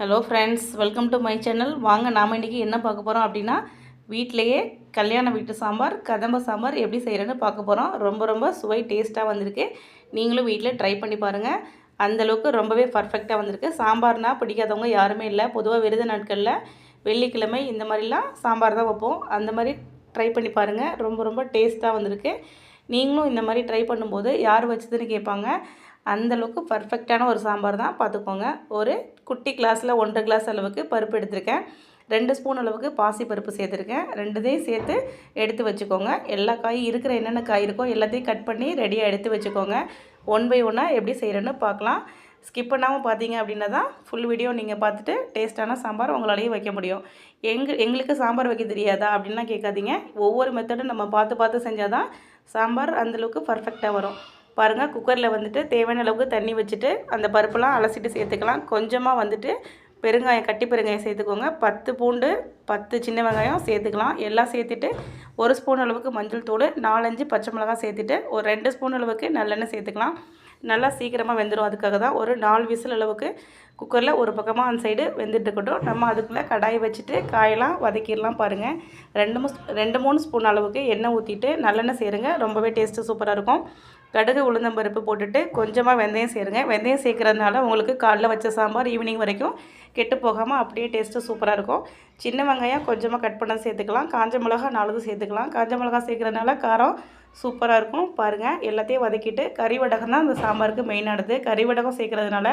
Hello friends welcome to my channel வாங்க நாம் இன்றைக்கி என்ன பார்க்க போகிறோம் அப்படின்னா வீட்டிலையே கல்யாண வீட்டு சாம்பார் கதம்ப சாம்பார் எப்படி செய்கிறேன்னு பார்க்க போகிறோம் ரொம்ப ரொம்ப சுவை டேஸ்ட்டாக வந்திருக்கு. நீங்களும் வீட்டில் ட்ரை பண்ணி பாருங்கள் அந்தளவுக்கு ரொம்பவே பர்ஃபெக்டாக வந்திருக்கு. சாம்பார்னா பிடிக்காதவங்க யாருமே இல்லை. பொதுவாக விருது நாட்களில் வெள்ளிக்கிழமை இந்த மாதிரிலாம் சாம்பார் தான் வைப்போம். அந்த மாதிரி ட்ரை பண்ணி பாருங்கள் ரொம்ப ரொம்ப டேஸ்ட்டாக வந்திருக்கு. நீங்களும் இந்த மாதிரி ட்ரை பண்ணும்போது யார் வச்சதுன்னு கேட்பாங்க. அந்தளவுக்கு பர்ஃபெக்டான ஒரு சாம்பார் தான் பார்த்துக்கோங்க. ஒரு குட்டி கிளாஸில் ஒன்றரை கிளாஸ் அளவுக்கு பருப்பு எடுத்திருக்கேன். ரெண்டு ஸ்பூன் அளவுக்கு பாசி பருப்பு சேர்த்துருக்கேன். ரெண்டுதையும் சேர்த்து எடுத்து வச்சுக்கோங்க. எல்லா காயும் இருக்கிற என்னென்ன காய் இருக்கோ எல்லாத்தையும் கட் பண்ணி ரெடியாக எடுத்து வச்சுக்கோங்க. ஒன் பை ஒன்னாக எப்படி செய்கிறேன்னு பார்க்கலாம். ஸ்கிப் பண்ணாமல் பார்த்தீங்க அப்படின்னா தான் ஃபுல் வீடியோ நீங்கள் பார்த்துட்டு டேஸ்ட்டான சாம்பார் உங்களாலேயும் வைக்க முடியும். எங்க எங்களுக்கு சாம்பார் வைக்க தெரியாதா அப்படின்லாம் கேட்காதீங்க. ஒவ்வொரு மெத்தடும் நம்ம பார்த்து பார்த்து செஞ்சால் தான் சாம்பார் அந்தளவுக்கு பர்ஃபெக்டாக வரும். பாருங்கள் குக்கரில் வந்துட்டு தேவையான அளவுக்கு தண்ணி வச்சுட்டு அந்த பருப்பெல்லாம் அலசிட்டு சேர்த்துக்கலாம். கொஞ்சமாக வந்துட்டு பெருங்காயம் கட்டி பெருங்காயம் சேர்த்துக்கோங்க. பத்து பூண்டு பத்து சின்ன வெங்காயம் சேர்த்துக்கலாம். எல்லாம் சேர்த்துட்டு ஒரு ஸ்பூன் அளவுக்கு மஞ்சள் தூள் நாலஞ்சு பச்சை மிளகாய் சேர்த்துட்டு ஒரு ரெண்டு ஸ்பூன் அளவுக்கு நல்லெண்ணெய் சேர்த்துக்கலாம். நல்லா சீக்கிரமாக வெந்துடும் அதுக்காக தான் ஒரு நாலு விசில் அளவுக்கு குக்கரில் ஒரு பக்கமாக அந்த சைடு வெந்துட்டு இருக்கட்டும். நம்ம அதுக்குள்ளே கடாய் வச்சுட்டு காயெல்லாம் வதக்கிடலாம் பாருங்கள் ரெண்டு மூணு ரெண்டு மூணு ஸ்பூன் அளவுக்கு எண்ணெய் ஊற்றிட்டு நல்லெண்ணெய் சேருங்க. ரொம்பவே டேஸ்ட்டு சூப்பராக இருக்கும். கடுகு உளுந்தம்பருப்பு போட்டுட்டு கொஞ்சமாக வெந்தயம் சேருங்க. வெந்தயம் சேர்க்குறதுனால உங்களுக்கு காலைல வச்ச சாம்பார் ஈவினிங் வரைக்கும் கெட்டு போகாமல் அப்படியே டேஸ்ட்டு சூப்பராக இருக்கும். சின்ன வெங்காயம் கொஞ்சமாக கட் பண்ண சேர்த்துக்கலாம். காஞ்ச மிளகா நாலுது சேர்த்துக்கலாம். காஞ்ச மிளகா சேர்க்குறதுனால காரம் சூப்பராக இருக்கும். பாருங்கள் எல்லாத்தையும் வதக்கிட்டு கறி வடகம் தான் அந்த சாம்பாருக்கு மெயினானது கறி வடகம் சேர்க்குறதுனால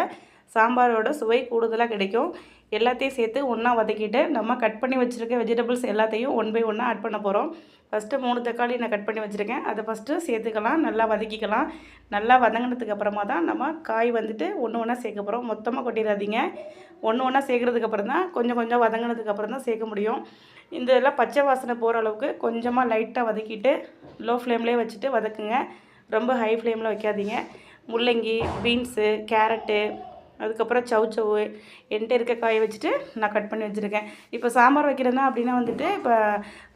சாம்பாரோட சுவை கூடுதலாக கிடைக்கும். எல்லாத்தையும் சேர்த்து ஒன்றா வதக்கிட்டு நம்ம கட் பண்ணி வச்சுருக்க வெஜிடபிள்ஸ் எல்லாத்தையும் ஒன் பை ஒன்றா ஆட் பண்ண போகிறோம் ஃபஸ்ட்டு மூணு தக்காளி நான் கட் பண்ணி வச்சுருக்கேன். அதை ஃபஸ்ட்டு சேர்த்துக்கலாம் நல்லா வதக்கிக்கலாம். நல்லா வதங்கினதுக்கு அப்புறமா தான் நம்ம காய் வந்துட்டு ஒன்று ஒன்றா சேர்க்க போகிறோம் மொத்தமாக கொட்டிடாதீங்க. ஒன்று ஒன்றா சேர்க்குறதுக்கு அப்புறம் தான் கொஞ்சம் கொஞ்சம் வதங்கினதுக்கு அப்புறம் தான் சேர்க்க முடியும். இந்த இதெல்லாம் பச்சை வாசனை போகிற அளவுக்கு கொஞ்சமாக லைட்டாக வதக்கிட்டு லோ ஃப்ளேம்லேயே வச்சுட்டு வதக்குங்க. ரொம்ப ஹை ஃப்ளேமில் வைக்காதீங்க. முள்ளங்கி பீன்ஸு கேரட்டு அதுக்கப்புறம் சவு சவு என்கிட்ட இருக்க காயை வச்சுட்டு நான் கட் பண்ணி வச்சுருக்கேன். இப்போ சாம்பார் வைக்கிறேன்னா அப்படின்னா வந்துட்டு இப்போ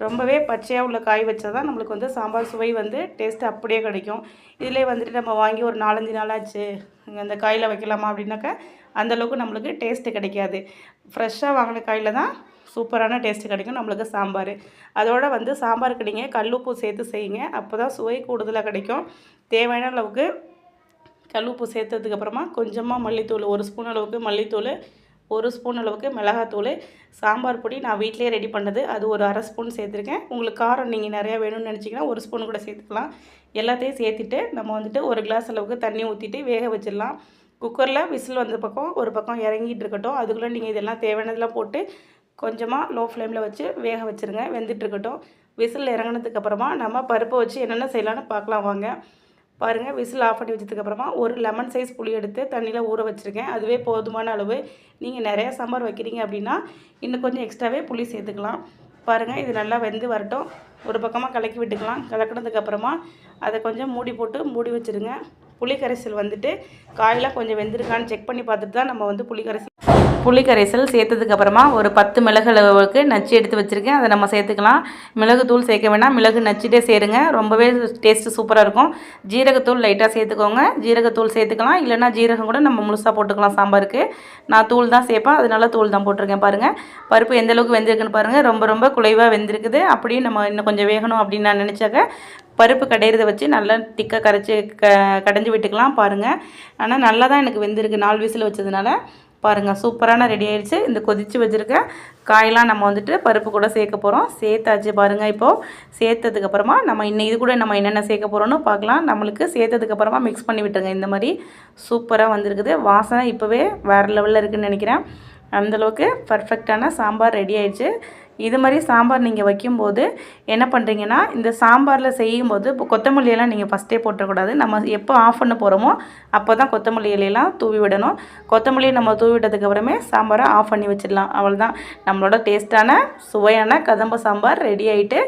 ரொம்பவே பச்சையாக உள்ள காய் வச்சா தான் நம்மளுக்கு வந்து சாம்பார் சுவை வந்து டேஸ்ட்டு அப்படியே கிடைக்கும். இதிலே வந்துட்டு நம்ம வாங்கி ஒரு நாலஞ்சு நாளாச்சு அந்த காயில் வைக்கலாமா அப்படின்னாக்கா அந்தளவுக்கு நம்மளுக்கு டேஸ்ட்டு கிடைக்காது. ஃப்ரெஷ்ஷாக வாங்கின காயில் தான் சூப்பரான டேஸ்ட்டு கிடைக்கும் நம்மளுக்கு சாம்பார். அதோடு வந்து சாம்பாருக்கு நீங்கள் கல்லுப்பு சேர்த்து செய்யுங்க அப்போ தான் சுவை கூடுதலாக கிடைக்கும். தேவையான அளவுக்கு கல்லுப்பு சேர்த்ததுக்கப்புறமா கொஞ்சமாக மல்லித்தூள் ஒரு ஸ்பூன் அளவுக்கு மல்லித்தூள் ஒரு ஸ்பூன் அளவுக்கு மிளகாத்தூள் சாம்பார் பொடி நான் வீட்டிலேயே ரெடி பண்ணது. அது ஒரு அரை ஸ்பூன் சேர்த்துருக்கேன். உங்களுக்கு காரம் நீங்கள் நிறையா வேணும்னு நினச்சிங்கன்னா ஒரு ஸ்பூன் கூட சேர்த்துக்கலாம். எல்லாத்தையும் சேர்த்துட்டு நம்ம வந்துட்டு ஒரு கிளாஸ் அளவுக்கு தண்ணி ஊற்றிட்டு வேக வச்சிடலாம். குக்கரில் விசில் வந்த பக்கம் ஒரு பக்கம் இறங்கிட்டு இருக்கட்டும். அதுக்குள்ளே நீங்கள் இதெல்லாம் தேவையானதெல்லாம் போட்டு கொஞ்சமாக லோ ஃப்ளேமில் வச்சு வேக வச்சுருங்க. வெந்துட்டுருக்கட்டும் விசில் இறங்கினதுக்கப்புறமா நம்ம பருப்பை வச்சு என்னென்ன செய்யலான்னு பார்க்கலாம் வாங்க. பாருங்கள் விசில் ஆஃப் பண்ணி வச்சதுக்கப்புறமா ஒரு லெமன் சைஸ் புளி எடுத்து தண்ணியில் ஊற வச்சுருக்கேன். அதுவே போதுமான அளவு. நீங்கள் நிறையா சாம்பார் வைக்கிறீங்க அப்படின்னா இன்னும் கொஞ்சம் எக்ஸ்ட்ராவே புளி சேர்த்துக்கலாம். பாருங்கள் இது நல்லா வெந்து வரட்டும். ஒரு பக்கமாக கலக்கி விட்டுக்கலாம். கலக்கினதுக்கப்புறமா அதை கொஞ்சம் மூடி போட்டு மூடி வச்சுருங்க. புளி கரைசல் வந்துட்டு காயெலாம் கொஞ்சம் வெந்திருக்கான்னு செக் பண்ணி பார்த்துட்டு தான் நம்ம வந்து புளி கரைசல் புளி கரைசல் சேர்த்ததுக்கப்புறமா ஒரு பத்து மிளகு அளவுக்கு நச்சு எடுத்து வச்சுருக்கேன். அதை நம்ம சேர்த்துக்கலாம். மிளகு தூள் சேர்க்க வேணாம். மிளகு நச்சுட்டே சேருங்க. ரொம்பவே டேஸ்ட்டு சூப்பராக இருக்கும். ஜீரகத்தூள் லைட்டாக சேர்த்துக்கோங்க. ஜீரகத்தூள் சேர்த்துக்கலாம். இல்லைனா ஜீரகம் கூட நம்ம முழுசாக போட்டுக்கலாம் சாம்பாருக்கு. நான் தூள் தான் சேர்ப்பேன். அதனால தூள் தான் போட்டிருக்கேன் பாருங்கள் பருப்பு எந்த அளவுக்கு வெந்திருக்குன்னு பாருங்கள் ரொம்ப ரொம்ப குலைவாக வெந்திருக்குது. அப்படியும் நம்ம இன்னும் கொஞ்சம் வேகணும் அப்படின்னு நான் நினச்சாக்க பருப்பு கடையிறத வச்சு நல்லா திக்காக கரைச்சி க கடைஞ்சி விட்டுக்கலாம் பாருங்கள் ஆனால் நல்லா தான் எனக்கு வெந்திருக்கு. நாலு விசில் வச்சதுனால பாருங்கள் சூப்பரான ரெடி ஆயிடுச்சு. இந்த கொதித்து வச்சுருக்க காயெல்லாம் நம்ம வந்துட்டு பருப்பு கூட சேர்க்க போகிறோம் சேர்த்தாச்சு பாருங்கள் இப்போது சேர்த்ததுக்கப்புறமா நம்ம இன்னும் இது கூட நம்ம என்னென்ன சேர்க்க போகிறோன்னு பார்க்கலாம். நம்மளுக்கு சேர்த்ததுக்கப்புறமா மிக்ஸ் பண்ணி விட்டுருங்க. இந்த மாதிரி சூப்பராக வந்திருக்குது. வாசனை இப்போவே வேறு லெவலில் இருக்குதுன்னு நினைக்கிறேன். அந்தளவுக்கு பர்ஃபெக்டான சாம்பார் ரெடி ஆயிடுச்சு. இது மாதிரி சாம்பார் நீங்கள் வைக்கும்போது என்ன பண்ணுறீங்கன்னா இந்த சாம்பாரில் செய்யும்போது இப்போ கொத்தமல்லி எல்லாம் நீங்கள் ஃபஸ்ட்டே போட்டக்கூடாது நம்ம எப்போ ஆஃப் பண்ண போகிறோமோ அப்போ தான் கொத்தமல்லி இலையெல்லாம் தூவி விடணும். கொத்தமல்லி நம்ம தூவி விட்டதுக்கப்புறமே சாம்பாரை ஆஃப் பண்ணி வச்சிடலாம். அவ்வளோதான் நம்மளோட டேஸ்ட்டான சுவையான கதம்ப சாம்பார் ரெடி ஆகிட்டு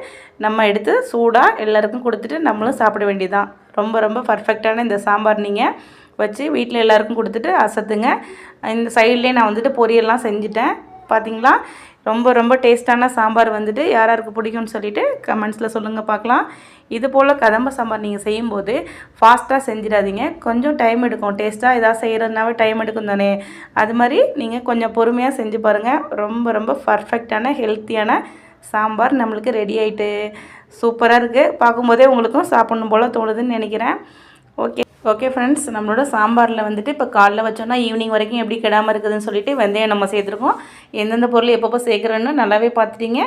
நம்ம எடுத்து சூடாக எல்லாருக்கும் கொடுத்துட்டு நம்மளும் சாப்பிட வேண்டியதான் ரொம்ப ரொம்ப பர்ஃபெக்டான இந்த சாம்பார் நீங்கள் வச்சு வீட்டில் எல்லாருக்கும் கொடுத்துட்டு அசத்துங்க. இந்த சைட்லேயே நான் வந்துட்டு பொரியல்லாம் செஞ்சுட்டேன். பார்த்தீங்களா ரொம்ப ரொம்ப டேஸ்ட்டான சாம்பார் வந்துட்டு யார் யாருக்கு பிடிக்கும்னு சொல்லிட்டு கமெண்ட்ஸில் சொல்லுங்கள் பார்க்கலாம். இது போல் கதம்ப சாம்பார் நீங்கள் செய்யும்போது ஃபாஸ்ட்டாக செஞ்சிடாதீங்க. கொஞ்சம் டைம் எடுக்கும். டேஸ்ட்டாக எதாவது செய்கிறதுனாவே டைம் எடுக்கும் தானே. அது மாதிரி நீங்கள் கொஞ்சம் பொறுமையாக செஞ்சு பாருங்கள் ரொம்ப ரொம்ப பர்ஃபெக்டான ஹெல்த்தியான சாம்பார் நம்மளுக்கு ரெடி ஆகிட்டு சூப்பராக இருக்குது பார்க்கும்போதே உங்களுக்கும் சாப்பிடணும் போல் தோணுதுன்னு நினைக்கிறேன். ஓகே ஓகே ஃப்ரெண்ட்ஸ் நம்மளோட சாம்பாரில் வந்துட்டு இப்போ காலைல வச்சோன்னா ஈவினிங் வரைக்கும் எப்படி கெடாமல் இருக்குதுன்னு சொல்லிட்டு வெந்தயம் நம்ம சேர்த்துருக்கோம். எந்தெந்த பொருள் எப்பப்போ சேர்க்குறேன்னு நல்லாவே பார்த்துட்டீங்க.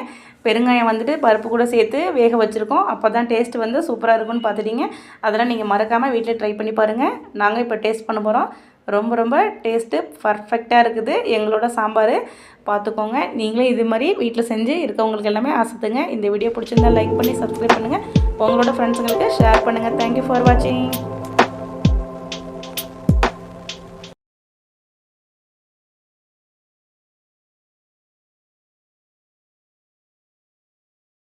பெருங்காயம் வந்துட்டு பருப்பு கூட சேர்த்து வேக வச்சுருக்கோம். அப்போ தான் டேஸ்ட் வந்து சூப்பராக இருக்கும்னு பார்த்துட்டீங்க. அதெல்லாம் நீங்கள் மறக்காமல் வீட்டில் ட்ரை பண்ணி பாருங்கள் நாங்கள் இப்போ டேஸ்ட் பண்ண போகிறோம் ரொம்ப ரொம்ப டேஸ்ட்டு பர்ஃபெக்டாக இருக்குது. எங்களோட சாம்பார் பார்த்துக்கோங்க. நீங்களும் இது மாதிரி வீட்டில் செஞ்சு இருக்கவங்களுக்கு எல்லாமே ஆசைத்துங்க இந்த வீடியோ பிடிச்சிருந்தா லைக் பண்ணி சப்ஸ்கிரைப் பண்ணுங்கள் உங்களோட ஃப்ரெண்ட்ஸுங்களுக்கு ஷேர் பண்ணுங்கள் தேங்க்யூ ஃபார் வாட்சிங்